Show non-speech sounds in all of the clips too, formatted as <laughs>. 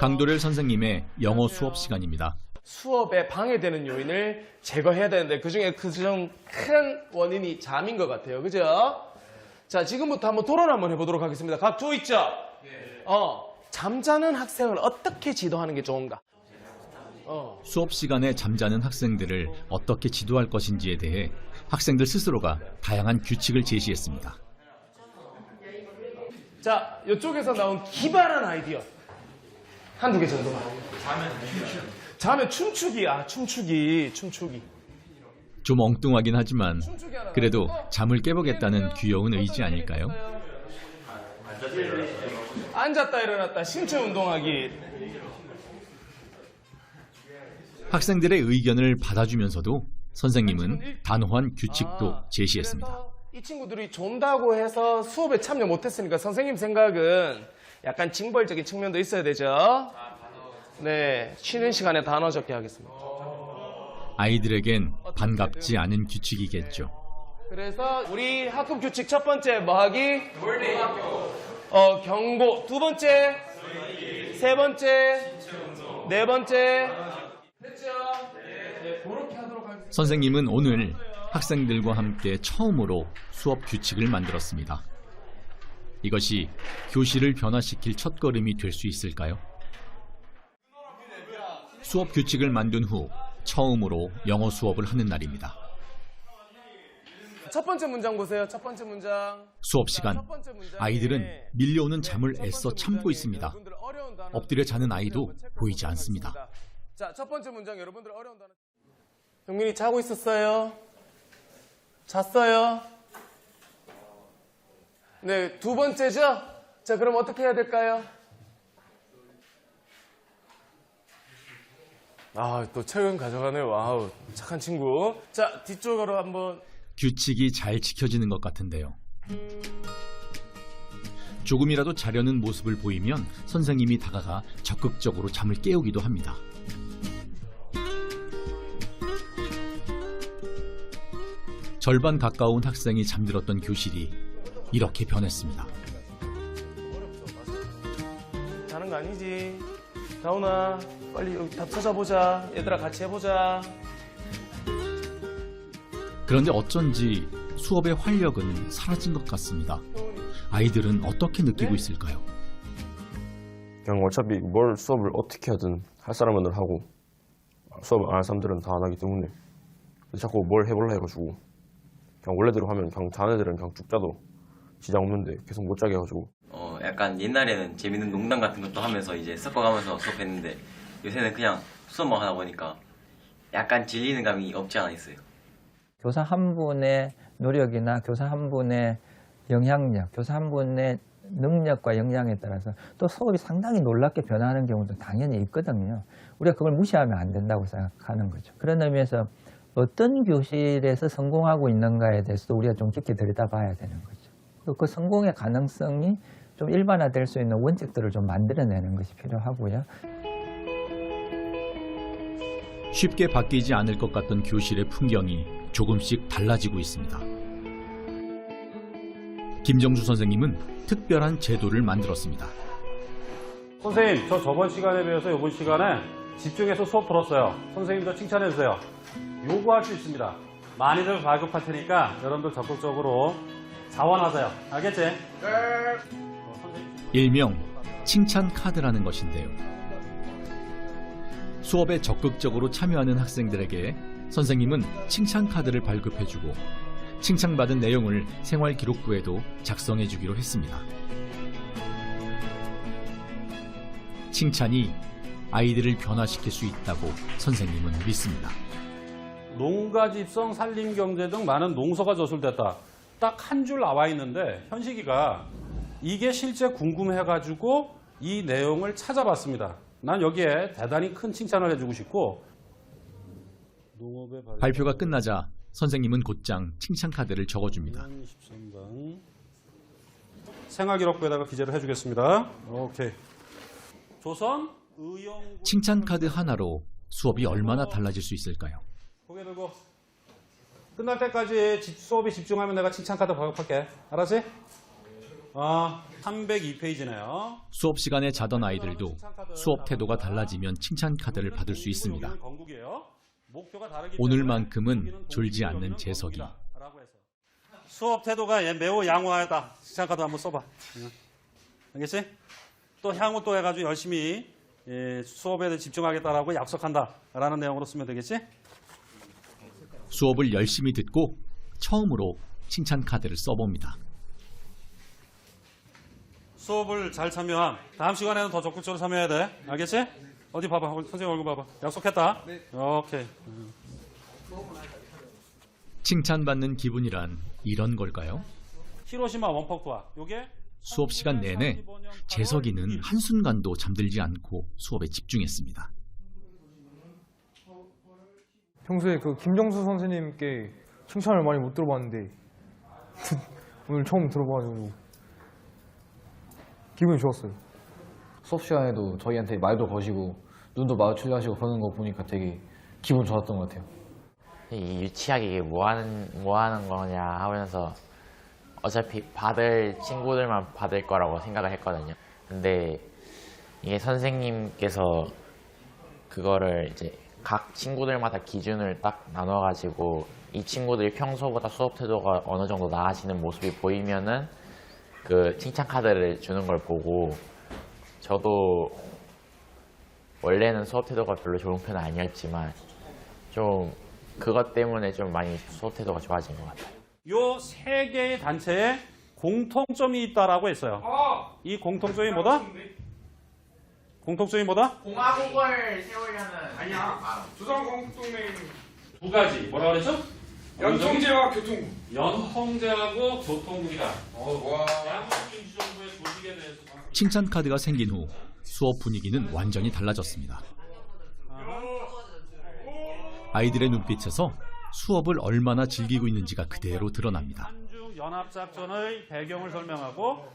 강도렐 선생님의 영어 수업 시간입니다. 수업에 방해되는 요인을 제거해야 되는데 그중에 그중 큰 원인이 잠인 것 같아요. 그죠? 자, 지금부터 한번 토론 한번 해보도록 하겠습니다. 각 조 있죠? 어, 잠자는 학생을 어떻게 지도하는 게 좋은가? 어, 수업 시간에 잠자는 학생들을 어떻게 지도할 것인지에 대해 학생들 스스로가 다양한 규칙을 제시했습니다. 자, 이쪽에서 나온 기발한 아이디어. 한두 개 정도만. 자면 춤추기. 아, 춤추기. 춤추기. 좀 엉뚱하긴 하지만 춤추기. 그래도 잠을 깨보겠다는 귀여운 의지 아닐까요? 앉았다 일어났다 신체 운동하기. 학생들의 의견을 받아주면서도 선생님은 단호한 규칙도 제시했습니다. 그래서 이 친구들이 존다고 해서 수업에 참여 못했으니까 선생님 생각은 약간 징벌적인 측면도 있어야 되죠. 네, 쉬는 시간에 단어 적게 하겠습니다. 아이들에겐 반갑지 않은 규칙이겠죠. 그래서 우리 학급 규칙 첫 번째 뭐 하기? 어 경고. 두 번째, 세 번째, 네 번째. 됐죠? 네, 그렇게 하도록 하겠습니다. 선생님은 오늘 학생들과 함께 처음으로 수업 규칙을 만들었습니다. 이것이 교실을 변화시킬 첫걸음이 될 수 있을까요? 수업 규칙을 만든 후 처음으로 영어 수업을 하는 날입니다. 첫 번째 문장 보세요. 첫 번째 문장. 수업 시간 아이들은 밀려오는 잠을 애써 참고 있습니다. 엎드려 자는 아이도 보이지 않습니다. 자, 첫 번째 문장 여러분들 어려운 단어. 영민이 자고 있었어요? 잤어요? 네, 두 번째죠? 자, 그럼 어떻게 해야 될까요? 아, 또 책은 가져가네요. 와우, 착한 친구. 자, 뒤쪽으로 한번 규칙이 잘 지켜지는 것 같은데요. 조금이라도 자려는 모습을 보이면 선생님이 다가가 적극적으로 잠을 깨우기도 합니다. 절반 가까운 학생이 잠들었던 교실이 이렇게 변했습니다. 자는 거 아니지. 다운아, 빨리 여기 답 찾아보자. 얘들아, 같이 해보자. 그런데 어쩐지 수업의 활력은 사라진 것 같습니다. 아이들은 어떻게 느끼고 있을까요? 그냥 어차피 뭘 수업을 어떻게 하든 할 사람은 하고 수업 안 할 사람들은 다 안 하기 때문에 자꾸 뭘 해볼라 해가지고 그냥 원래대로 하면 그냥 자는 애들은 그냥 쭉 자도 지장 없는데 계속 못 자게 해가지고 어, 약간 옛날에는 재밌는 농담 같은 것도 하면서 이제 섞어가면서 수업했는데 요새는 그냥 수업만 하다 보니까 약간 질리는 감이 없지 않아 있어요. 교사 한 분의 노력이나 교사 한 분의 영향력, 교사 한 분의 능력과 역량에 따라서 또 수업이 상당히 놀랍게 변하는 경우도 당연히 있거든요. 우리가 그걸 무시하면 안 된다고 생각하는 거죠. 그런 의미에서 어떤 교실에서 성공하고 있는가에 대해서도 우리가 좀 깊게 들여다봐야 되는 거죠. 그 성공의 가능성이 좀 일반화될 수 있는 원칙들을 좀 만들어내는 것이 필요하고요. 쉽게 바뀌지 않을 것 같던 교실의 풍경이 조금씩 달라지고 있습니다. 김정주 선생님은 특별한 제도를 만들었습니다. 선생님, 저 저번 시간에 비해서 이번 시간에 집중해서 수업 들었어요. 선생님도 칭찬해주세요. 요구할 수 있습니다. 많이들 발급할 테니까 여러분들 적극적으로 자원하세요. 알겠지? 일명 칭찬 카드라는 것인데요. 수업에 적극적으로 참여하는 학생들에게 선생님은 칭찬 카드를 발급해주고 칭찬받은 내용을 생활 기록부에도 작성해 주기로 했습니다. 칭찬이 아이들을 변화시킬 수 있다고 선생님은 믿습니다. 농가 집성 산림 경제 등 많은 농서가 저술됐다. 딱 한 줄 나와 있는데 현식이가 이게 실제 궁금해가지고 이 내용을 찾아봤습니다. 난 여기에 대단히 큰 칭찬을 해주고 싶고 발... 발표가 끝나자 선생님은 곧장 칭찬 카드를 적어줍니다. 13번 생활기록부에다가 기재를 해주겠습니다. 오케이. 조선 의용 칭찬 카드 하나로 수업이 얼마나 달라질 수 있을까요? 고개 들고 끝날 때까지 집- 수업에 집중하면 내가 칭찬 카드 발급할게. 알았지? 아, 302페이지네요. 수업 시간에 자던 아이들도 수업 태도가 달라지면 칭찬 카드를 받을 수 있습니다. 오늘만큼은 졸지 않는 재석이. 수업 태도가 얘 매우 양호하다. 칭찬 카드 한번 써봐. 응. 알겠지? 또 향후 또 해가지고 열심히 예, 수업에 집중하겠다라고 약속한다라는 내용으로 쓰면 되겠지? 수업을 열심히 듣고 처음으로 칭찬 카드를 써봅니다. 수업을 잘 참여함. 다음 시간에는 더 적극적으로 참여해야 돼. 알겠지? 어디 봐봐. 선생님 얼굴 봐봐. 약속했다. 네. 오케이. 칭찬받는 기분이란 이런 걸까요? 히로시마 원폭부와 요게 수업 시간 내내 재석이는 한순간도 잠들지 않고 수업에 집중했습니다. 평소에 그 김정수 선생님께 칭찬을 많이 못 들어봤는데 <laughs> 오늘 처음 들어봐가지고 기분이 좋았어요. 수업 시간에도 저희한테 말도 거시고 눈도 마주치려 하시고 그러는 거 보니까 되게 기분 좋았던 것 같아요. 이 유치하게 이게 뭐 하는, 뭐 하는 거냐 하면서 어차피 받을 친구들만 받을 거라고 생각을 했거든요. 근데 이게 선생님께서 그거를 이제 각 친구들마다 기준을 딱 나눠가지고 이 친구들이 평소보다 수업 태도가 어느 정도 나아지는 모습이 보이면은 그 칭찬 카드를 주는 걸 보고 저도 원래는 수업 태도가 별로 좋은 편은 아니었지만 좀 그것 때문에 좀 많이 수업 태도가 좋아진 것 같아요. 요 세 개의 단체에 공통점이 있다라고 했어요. 이 공통점이 뭐다? 공통점이 뭐다? 공화국을 세우려는 아니야 조선공동맹 두 가지. 뭐라 그랬죠? 연통제와 교통국 연통제하고 교통국이다. 와 양국민주정부의 조직에 대해서 칭찬 카드가 생긴 후 수업 분위기는 완전히 달라졌습니다. 아이들의 눈빛에서 수업을 얼마나 즐기고 있는지가 그대로 드러납니다. 한중 연합 작전의 배경을 설명하고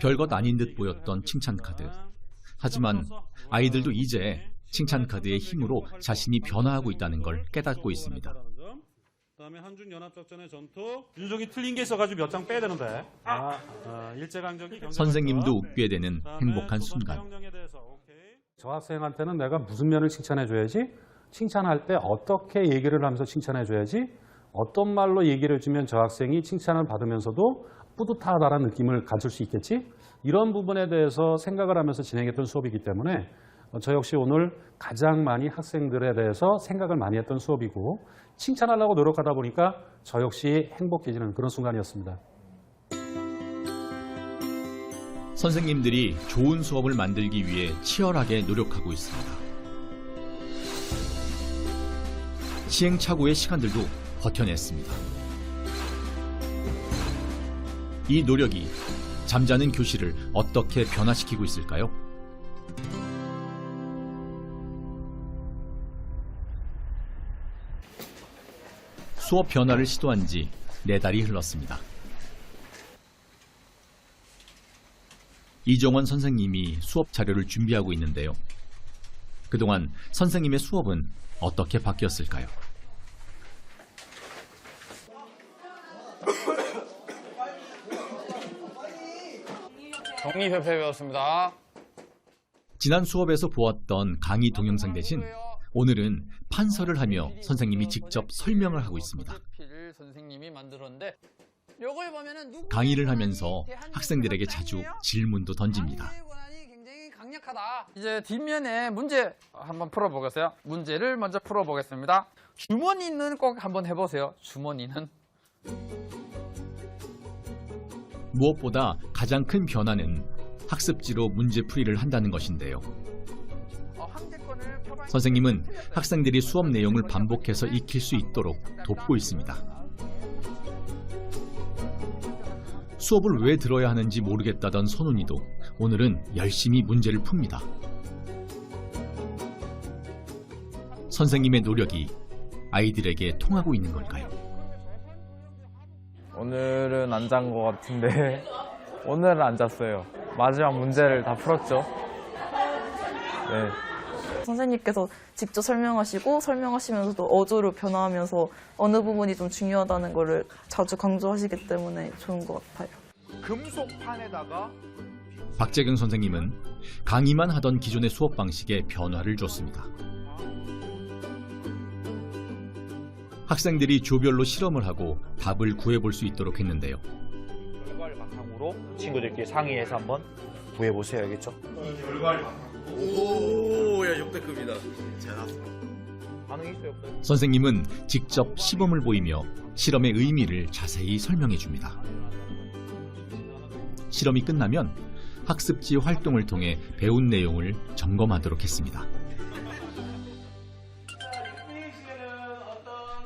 별것 아닌 듯 보였던 칭찬 카드. 하지만 아이들도 이제 칭찬 카드의 힘으로 자신이 변화하고 있다는 걸 깨닫고 있습니다. 그다음에 한중 연합 작전의 전투. 윤종이 틀린 게 있어가지고 몇 장 빼야 되는데. 아, 아, 일제 강점기 경제 선생님도 발전. 웃게 되는 행복한 순간. 저 학생한테는 내가 무슨 면을 칭찬해 줘야지? 칭찬할 때 어떻게 얘기를 하면서 칭찬해 줘야지 어떤 말로 얘기를 해주면 저 학생이 칭찬을 받으면서도 뿌듯하다라는 느낌을 가질 수 있겠지 이런 부분에 대해서 생각을 하면서 진행했던 수업이기 때문에 어, 저 역시 오늘 가장 많이 학생들에 대해서 생각을 많이 했던 수업이고 칭찬하려고 노력하다 보니까 저 역시 행복해지는 그런 순간이었습니다. 선생님들이 좋은 수업을 만들기 위해 치열하게 노력하고 있습니다. 시행착오의 시간들도 버텨냈습니다. 이 노력이 잠자는 교실을 어떻게 변화시키고 있을까요? 수업 변화를 시도한 지 네 달이 흘렀습니다. 이정원 선생님이 수업 자료를 준비하고 있는데요. 그동안 선생님의 수업은 어떻게 바뀌었을까요? 정리협회 배웠습니다. 지난 수업에서 보았던 강의 동영상 대신 오늘은 판서를 하며 선생님이 직접 설명을 하고 있습니다. 누구의 강의를 하면서 학생들에게 자주? 질문도 던집니다. 이제 뒷면에 문제 한번 풀어보겠어요. 문제를 먼저 풀어보겠습니다. 주머니는 꼭 한번 해보세요. 주머니는 무엇보다 가장 큰 변화는 학습지로 문제풀이를 한다는 것인데요. 어, 선생님은 학생들이 수업 내용을 반복해서 익힐 수 있도록 돕고 있습니다. 수업을 왜 들어야 하는지 모르겠다던 선훈이도 오늘은 열심히 문제를 풉니다. 선생님의 노력이 아이들에게 통하고 있는 걸까요? 오늘은 안 잔 것 같은데 <laughs> 오늘은 안 잤어요. 마지막 문제를 다 풀었죠. 네. 선생님께서 직접 설명하시고 설명하시면서도 어조로 변화하면서 어느 부분이 좀 중요하다는 거를 자주 강조하시기 때문에 좋은 것 같아요. 금속판에다가 박재경 선생님은 강의만 하던 기존의 수업 방식에 변화를 줬습니다. 학생들이 조별로 실험을 하고 답을 구해볼 수 있도록 했는데요. 결과를 바탕으로 친구들끼리 상의해서 한번 구해보세요 알겠죠? 오야 역대급이다. 반응이 있어요 없어요? 선생님은 직접 시범을 보이며 실험의 의미를 자세히 설명해 줍니다. 실험이 끝나면 학습지 활동을 통해 배운 내용을 점검하도록 했습니다.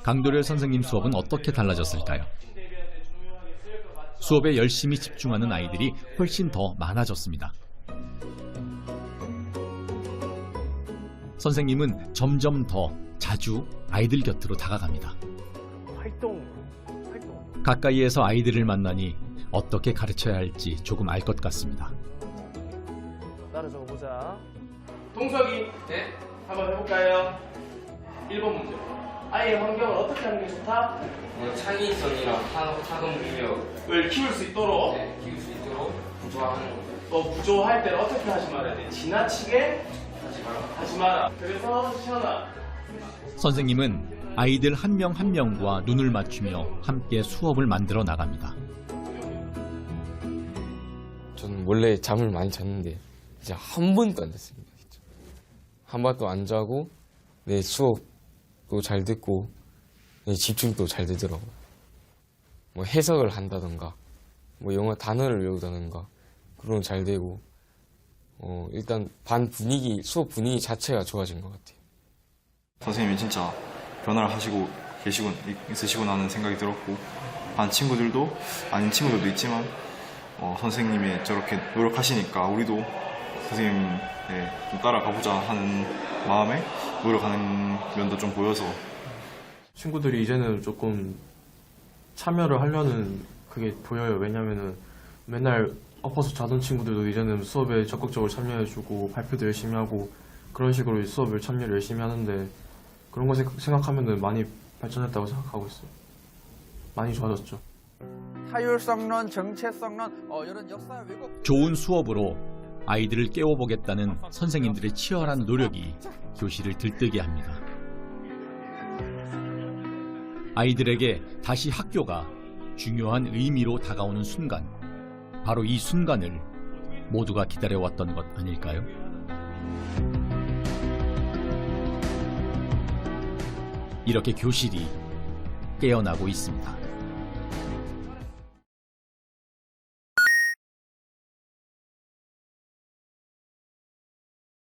강도렬 선생님 수업은 어떻게 달라졌을까요? 수업에 열심히 집중하는 아이들이 훨씬 더 많아졌습니다. 선생님은 점점 더 자주 아이들 곁으로 다가갑니다. 활동 활동 가까이에서 아이들을 만나니 어떻게 가르쳐야 할지 조금 알 것 같습니다. 따라 적어보자. 동석이 네 한번 해볼까요? 1번 문제. 아이의 환경을 어떻게 하는 게 좋다? 뭐 창의성이랑 학업 능력을 키울 수 있도록 키울 수 있도록 구조화하는 거 또 구조할 때는 어떻게 하지 말아야 돼? 지나치게 하지 마라. 하지 마라. 그래서 시연아 선생님은 아이들 한 명 한 명과 눈을 맞추며 함께 수업을 만들어 나갑니다. 저는 원래 잠을 많이 잤는데 이제 한 번도 안 잤습니다. 한 번도 안 자고 내 수업 도잘 듣고 내 집중도 잘 되더라고요. 뭐 해석을 한다던가 뭐 영어 단어를 외우다던가 그런 건잘 되고 어, 일단 반 분위기 수업 분위기 자체가 좋아진 것 같아요. 선생님이 진짜 변화를 하시고 계시군 있으시구나는 생각이 들었고 반 친구들도 아닌 친구들도 있지만 어, 선생님이 저렇게 노력하시니까 우리도 선생님에 좀 따라가보자 하는 마음에 노력하는 면도 좀 보여서 친구들이 이제는 조금 참여를 하려는 그게 보여요. 왜냐면은 맨날 엎어서 자던 친구들도 이제는 수업에 적극적으로 참여해주고 발표도 열심히 하고 그런 식으로 수업을 참여를 열심히 하는데 그런 거 생- 생각하면은 많이 발전했다고 생각하고 있어요. 많이 좋아졌죠. 타율성론, 정체성론, 어, 이런 역사 왜곡 좋은 수업으로 아이들을 깨워보겠다는 선생님들의 치열한 노력이 교실을 들뜨게 합니다. 아이들에게 다시 학교가 중요한 의미로 다가오는 순간, 바로 이 순간을 모두가 기다려왔던 것 아닐까요? 이렇게 교실이 깨어나고 있습니다.